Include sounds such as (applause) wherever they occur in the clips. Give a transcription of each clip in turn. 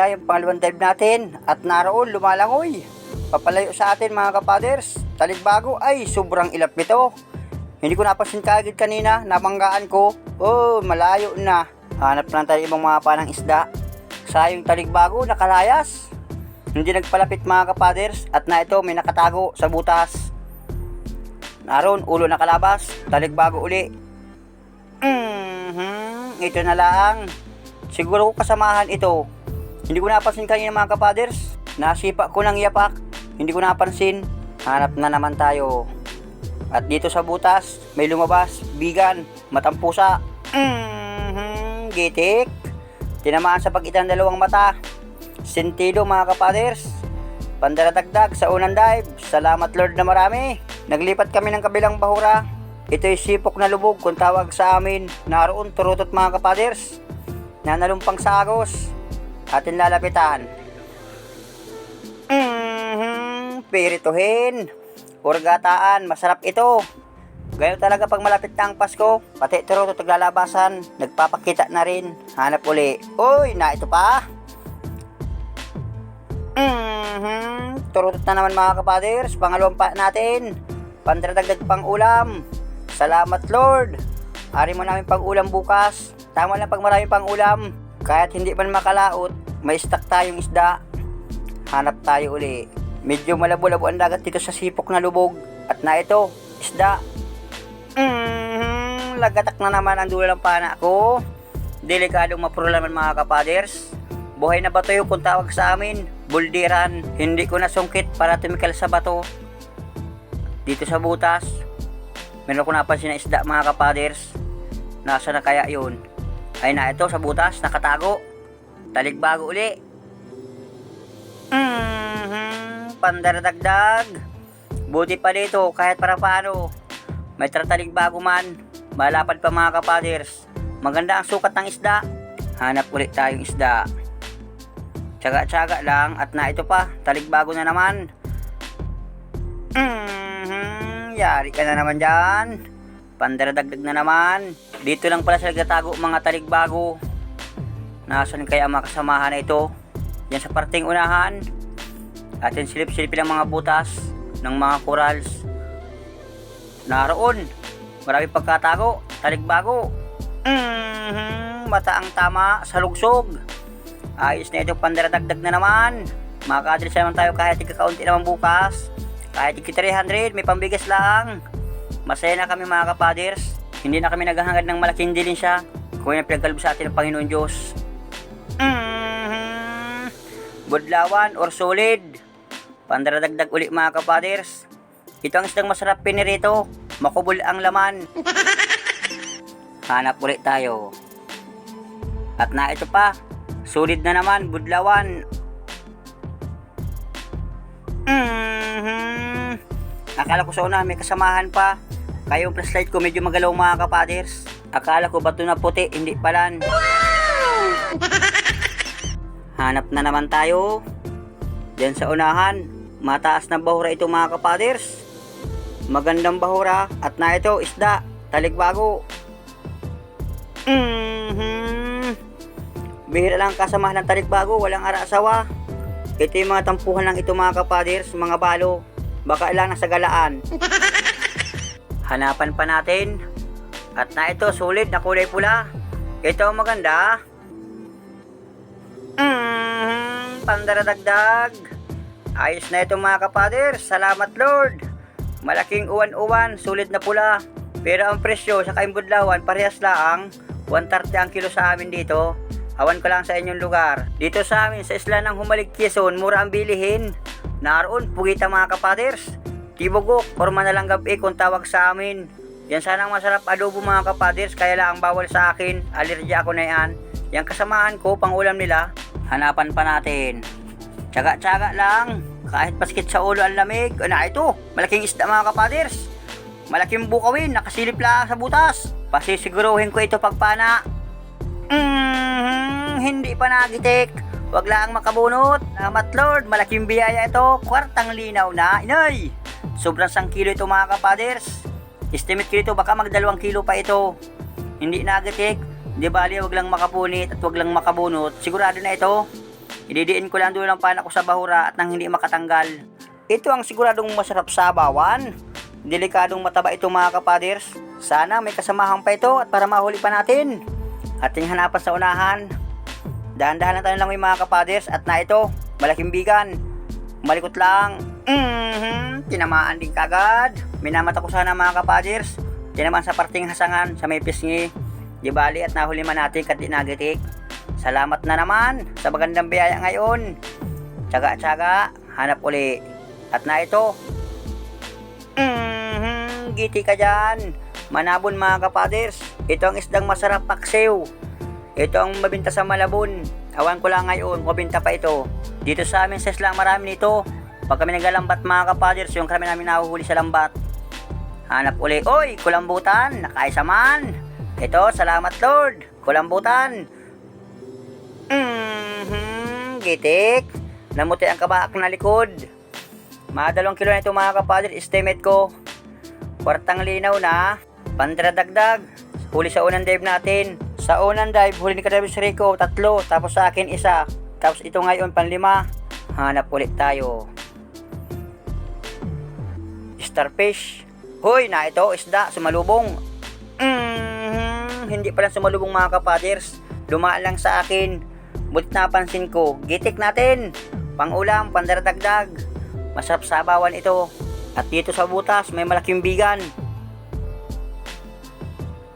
Na yung pangalawang dive natin at naroon lumalangoy. Papalayo sa atin mga kapaders. Taligbago ay sobrang ilap nito. Hindi ko napansin kagad kanina, namanggaan ko. Oh, malayo na. Hanap lang tayo ibang mga panang isda. Sayang taligbago, nakalayas. Hindi nagpalapit mga kapaders at na ito may nakatago sa butas. Naroon, ulo nakalabas, taligbago uli. Mhm, ito na lang. Siguro ko kasamahan ito. Hindi ko napansin kanina mga kapaders. Nasipa ko ng yapak. Hindi ko napansin. Hanap na naman tayo. At dito sa butas, may lumabas, bigan, matampusa. Mhm, gitik. Tinamaan sa pagitan ng dalawang mata. Sentido mga kapaders. Pandaradagdag sa unang dive. Salamat Lord na marami. Naglipat kami ng kabilang bahura. Ito'y sipok na lubog kung tawag sa amin. Naroon turutot mga kapaders. Nanalumpang sa agos. Atin lalapitan. Mhm, pirituhin. Urgataan, masarap ito. Gayon talaga pag malapit na ang Pasko, pati turutot naglalabasan, nagpapakita na rin. Hanap uli. Uy, na ito pa. Mhm, turutot na naman mga kapaders, pangalawang pa natin. Pandradagdag pang ulam. Salamat Lord. Ari mo namin pang ulam bukas. Tama lang pag marami pang ulam. Kahit hindi man makalaot, may stock tayong isda. Hanap tayo uli. Medyo malabo-labo ang dagat dito sa sipok na lubog. At na ito, isda. Mhm, lagatak na naman ang dulo ng pana ko. Delikadong mapurulaman mga kapaders. Buhay na bato yung kung tawag sa amin. Buldiran. Hindi ko nasungkit para tumikal sa bato. Dito sa butas. Meron ko napansin na isda mga kapaders. Nasa na kaya yun? Ay na ito sa butas, nakatago. Taligbago uli. Mhm, pandaradagdag. Buti pa dito kahit para paano. May trataligbago man. Malapad pa mga kapaders. Maganda ang sukat ng isda. Hanap ulit tayong isda. Tsaga-tsaga lang at na ito pa, taligbago na naman. Mhm, yari ka na naman dyan. Pandaradagdag na naman. Dito lang pala sila nagtatago mga taligbago. Nasaan kaya ang mga kasamahan na ito? Yan sa parting unahan. Atin silip-silip lang mga butas ng mga corals. Naroon. Marami pagkatago. Taligbago. Mhm, mata ang tama sa lugsog. Ayos na ito, pandaradagdag na naman. Makakadris naman tayo kahit ikakaunti naman bukas. Kahit iki 300, may pambigas lang. Masaya na kami mga kapaders. Hindi na kami naghahangad ng malaking dilin siya. Kung yan pinagkalbo sa atin ng Panginoon Diyos. Mhm. Budlawan or solid. Pandaradagdag uli mga kapaders. Ito ang isdang masarap pinirito. Makubol ang laman. (laughs) Hanap ulit tayo. At na ito pa. Solid na naman, budlawan. Mhm. Akala ko sa una may kasamahan pa. Kaya yung flashlight ko medyo magalaw mga kapaders. Akala ko bato na puti, hindi palan. Hanap na naman tayo. Diyan sa unahan, mataas na bahura ito mga kapaders. Magandang bahura at na ito isda, taligbago. Mhm. Bihira lang kasamahan ng talikbago, walang ara-asawa. Ito yung mga tampuhan lang ito mga kapaders, mga balo. Baka ilang nasa galaan. (laughs) Hanapan pa natin. At na ito, sulit na kulay pula. Ito maganda. Mm, pandaradagdag. Ayos na ito mga kapaders. Salamat Lord. Malaking uwan-uwan, sulit na pula. Pero ang presyo sa Kaimbudlawan, parehas lang. 130 ang kilo sa amin dito. Awan ko lang sa inyong lugar. Dito sa amin, sa isla ng Humalig Quezon, mura ang bilihin. Naroon, pugita mga kapaders. Tibugok, forma na lang gabi kung tawag sa amin. Yan sana ang masarap adobo mga kapaders, kaya lang ang bawal sa akin. Alergy ako na yan. Yang kasamaan ko, pang ulam nila, hanapan pa natin. Tsaga-tsaga lang. Kahit paskit sa ulo ang lamig. Ano ito? Malaking isda mga kapaders. Malaking bukawin, nakasilip lang sa butas. Pasisiguruhin ko ito pagpana. Mm, hindi pa nagitik. Wag lang makabunot. Salamat Lord, malaking biyaya ito. Kwartang linaw na. Inay! Sobrang sang kilo ito mga kapaders. Estimate ko ito, baka magdalawang kilo pa ito. Hindi nagitik. Di bali, wag lang makapunit at wag lang makabunot. Sigurado na ito. Ididiin ko lang doon ang pana ko sa bahura at nang hindi makatanggal. Ito ang siguradong masarap sa bawan. Delikadong mataba ito mga kapaders. Sana may kasamahan pa ito at para mahuli pa natin. Ating hanapan sa unahan. Dahan-dahan lang tayo lang mga kapaders at na ito, malaking bigan. Malikot lang. Mhm, tinamaan din kagad. Minamata ko sana mga kapaders. Tinamaan sa parting hasangan sa may pisngi. Di bali at nahuli man natin kat di nagitik. Salamat na naman sa magandang biyaya ngayon. Tsaga-tsaga, hanap uli. At na ito. Mhm, giti ka dyan. Manabon mga kapaders. Ito ang isdang masarap paksiw. Ito ang mabinta sa Malabon. Awan ko lang ngayon, mabinta pa ito. Dito sa amin sa islang marami nito. Pag kami naglalambat mga kapaders, yung kami namin nahuhuli sa lambat. Hanap uli. Oy, kulambutan. Nakaisa man. Ito, salamat Lord. Kulambutan. Mhm, gitik. Namuti ang kabaak na likod. Mga dalawang kilo na ito mga kapaders, estimate ko. Kwartang linaw na. Pandradagdag. Huli sa unang dive natin. Sa unang dive, huli ni Kadabis Rico, tatlo. Tapos sa akin, isa. Tapos ito ngayon, panlima. Hanap ulit tayo. Starfish. Hoy, na ito, isda, sumalubong. Mhm, hindi pala sumalubong mga kapaders. Dumaan lang sa akin. Butit napansin ko, gitik natin. Pangulam, pandaradagdag. Masarap sa abawan ito. At dito sa butas, may malaking bigan.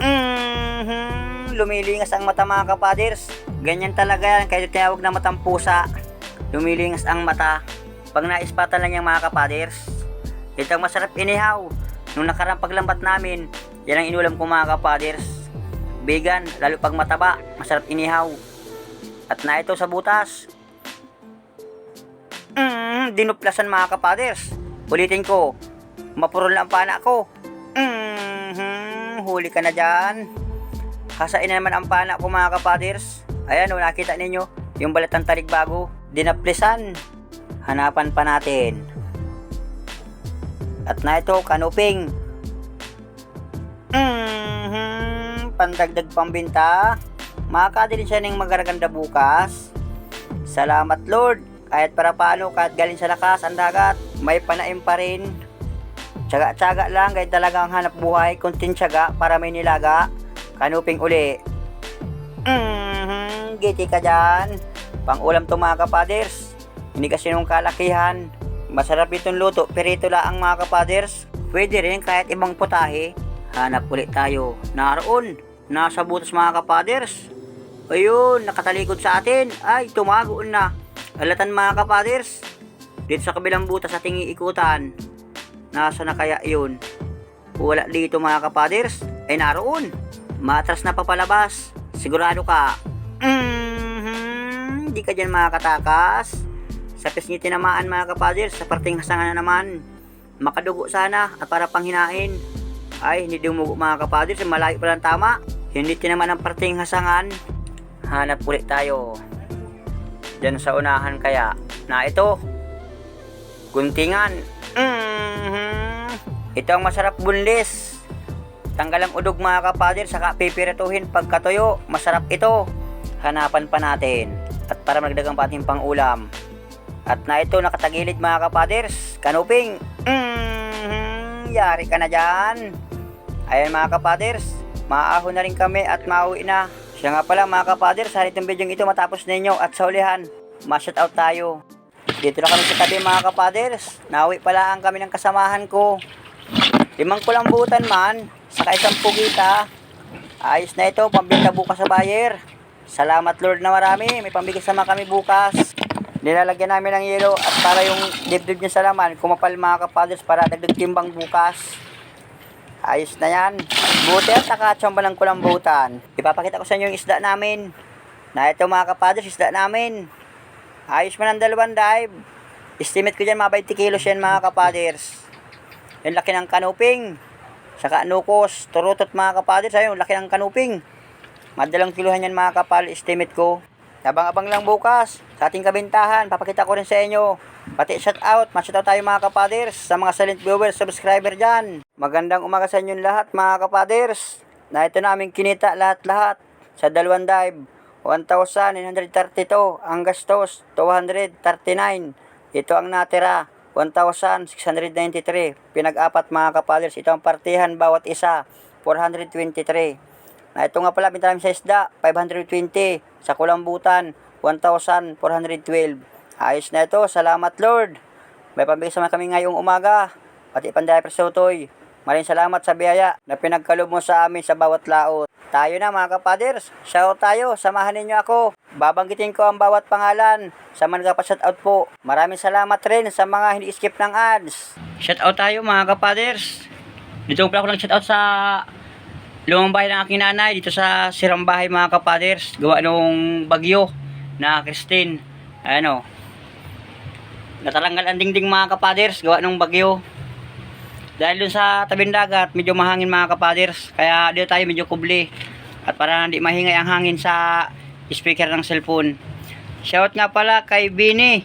Mhm, lumilingas ang mata mga kapaders. Ganyan talaga yan, kaya tinawag na matang pusa. Lumilingas ang mata. Pag naispatan lang yung mga kapaders. Ito ang masarap inihaw. Nung nakarang paglambat namin, yan ang inulam ko mga kapaders. Vegan, lalo pag mataba, masarap inihaw. At na ito sa butas. Mm, dinuplasan mga kapaders. Ulitin ko, mapurol na ang pana ko. Mm, huli ka na dyan. Kasain na naman ang pana ko mga kapaders. Ayan o, nakita ninyo, yung balat ng talig bago, dinaplisan. Hanapan pa natin. At na ito, kanuping. Mhm, pandagdag pambinta. Makakadilin siya ng magaraganda bukas. Salamat Lord. Kahit para paano, kahit galing sa lakas ang dagat, may panaim pa rin. Tsaga-tsaga lang, kahit talagang hanap buhay, kunting tsaga para may nilaga. Kanuping uli. Mhm, giti ka dyan. Pang ulam to mga kapaders. Hindi kasi nung kalakihan. Masarap itong luto, pero ito lang ang mga kapaders. Pwede rin kahit ibang putahe. Hanap ulit tayo. Naroon, nasa butas mga kapaders. Ayun, nakatalikod sa atin. Ay, tumago na. Alatan mga kapaders. Dito sa kabilang butas ating iikutan. Nasa na kaya yun? Wala dito mga kapaders. Ay naroon. Matras na papalabas. Sigurado ka. Mhm, di ka dyan makakatakas. Sa pisngi tinamaan mga kapaders, sa parting hasangan na naman. Makadugo sana at para panghinain. Ay, hindi dumugo mga kapaders, malayo pa lang tama. Hindi tinaman ang parting hasangan. Hanap ulit tayo. Diyan sa unahan kaya. Na ito. Guntingan. Mhm. Ito ang masarap bunlis. Tanggal ang udog mga kapader, saka pipirituhin pagkatuyo. Masarap ito. Hanapan pa natin. At para magdagang pa ating pang-ulam. At na ito nakatagilid mga kapaders. Kanuping. Mhm. Yari ka na dyan. Ayan mga kapaders. Maahon na rin kami at mauwi na. Siya nga pala mga kapaders, sa itong video ito matapos ninyo at sa ulihan, ma-shout out tayo. Dito na kami sa tabi mga kapaders. Nauwi pala ang kami ng kasamahan ko. Limang kulambutan man, saka isang pugita. Ayos na ito, pambinta bukas sa buyer. Salamat Lord na marami, may pambigay sama kami bukas. Nilalagyan namin ng yelo at para yung dibdib niya sa laman, kumapal mga kapaders para dagdag timbang bukas. Ayos na yan. Buti at nakachamba ng kulambutan. Ipapakita ko sa inyo yung isda namin. Na ito mga kapaders, isda namin. Ayos man ang dalawang dive. Estimate ko dyan mga 20 kilos yan mga kapaders. Yung laki ng kanuping. Saka nukos, turutot mga kapaders. Ayun, laki ng kanuping. Madalang kiluhan yan mga kapal, estimate ko. Abang-abang lang bukas sa ating kabintahan. Papakita ko rin sa inyo. Pati shout out, ma-shout out tayo mga kapaders sa mga silent viewers, subscriber dyan. Magandang umaga sa inyo lahat mga kapaders. Na ito namin kinita lahat-lahat sa dalawang dive. 1,932. Ang gastos, 239. Ito ang natira, 1,693. Pinag-apat mga kapaders, ito ang partihan bawat isa, 423. Na ito nga pala, binta namin sa isda, 520. Sa kulambutan, 1,412. Ayos na ito, salamat Lord. May pambigay sa mga kami ngayong umaga, pati panday Toy. Maraming salamat sa biyaya na pinagkalob mo sa amin sa bawat laot. Tayo na mga kapaders, shout tayo, samahan ninyo ako. Babanggitin ko ang bawat pangalan sa mga nagpa out po. Maraming salamat rin sa mga hindi skip ng ads. Shout out tayo mga kapaders. Dito pala ako shout out sa lumang bahay ng aking nanay dito sa sirang bahay mga kapaders. Gawa nung bagyo na Christine. Ano, natalanggal ang dingding mga kapaders. Gawa nung bagyo. Dahil dun sa tabing dagat, medyo mahangin mga kapaders. Kaya dito tayo medyo kubli. At para hindi mahingay ang hangin sa speaker ng cellphone. Shout nga pala kay Bini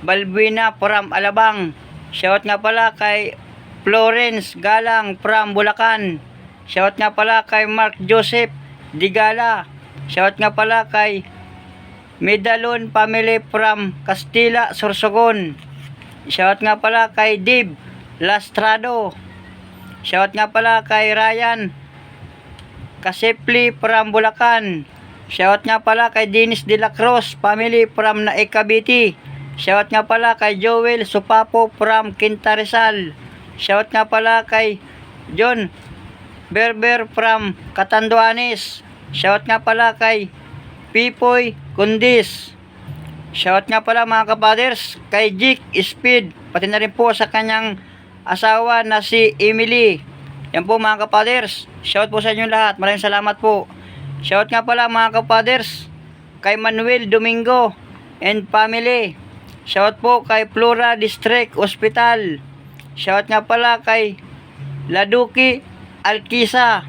Balbina from Alabang. Shout nga pala kay Florence Galang from Bulacan. Shout nga pala kay Mark Joseph Digala. Shout nga pala kay Medalon family from Castilla, Sorsogon. Shout nga pala kay Dib Lastrado. Shout nga pala kay Ryan Kasepli from Bulacan. Shout nga pala kay Dennis De La Cruz family from Naikabiti. Shout nga pala kay Joel Supapo from Quintarizal. Shout nga pala kay John Berber from Catanduanes. Shout nga pala kay Pipoy Kundis. Shout nga pala mga kapaders kay Jake Speed, pati na rin po sa kanyang asawa na si Emily. Yan po mga kapaders. Shout po sa inyo lahat. Maraming salamat po. Shout nga pala mga kapaders kay Manuel Domingo and family. Shout po kay Flora District Hospital. Shout nga pala kay Laduki Alkisa.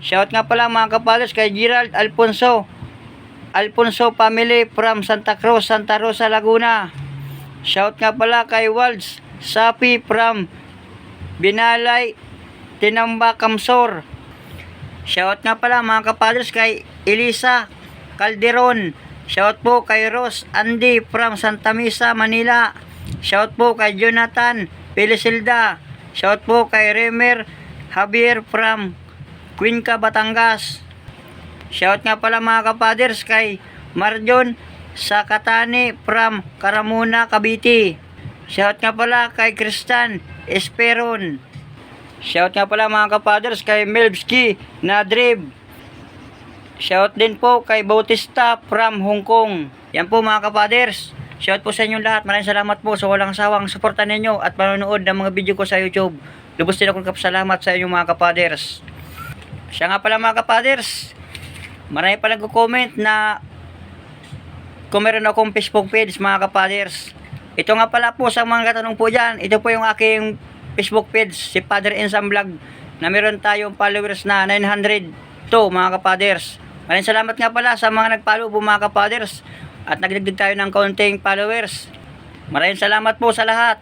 Shout nga pala mga kapaders kay Gerald Alfonso. Alfonso family from Santa Cruz, Santa Rosa, Laguna. Shout nga pala kay Walds Sapi from Binalay, Tinamba, Kamsor. Shout nga pala mga kapadres kay Elisa Calderon. Shout po kay Ros Andy from Santa Misa, Manila. Shout po kay Jonathan Pelisilda. Shout po kay Remer Javier from Cuenca, Batangas. Shout nga pala mga kapaders kay Marjon Sakatani from Karamuna, Cavite. Shout nga pala kay Kristan Esperon. Shout nga pala mga kapaders kay Melbski Nadrib. Shout din po kay Bautista from Hong Kong. Yan po mga kapaders. Shout po sa inyong lahat. Maraming salamat po sa walang sawang suporta ninyo at panonood ng mga video ko sa YouTube. Lubos din akong kapasalamat sa inyong mga kapaders. Siya nga pala mga kapaders. Marami pa nagko-comment na kung meron akong Facebook page mga kapaders. Ito nga pala po sa mga katanong po dyan. Ito po yung aking Facebook page, si Father Insam Vlog, na meron tayong followers na 902 mga kapaders. Maraming salamat nga pala sa mga nag-follow po mga kapaders at nagdagdag tayo ng kaunting followers. Maraming salamat po sa lahat.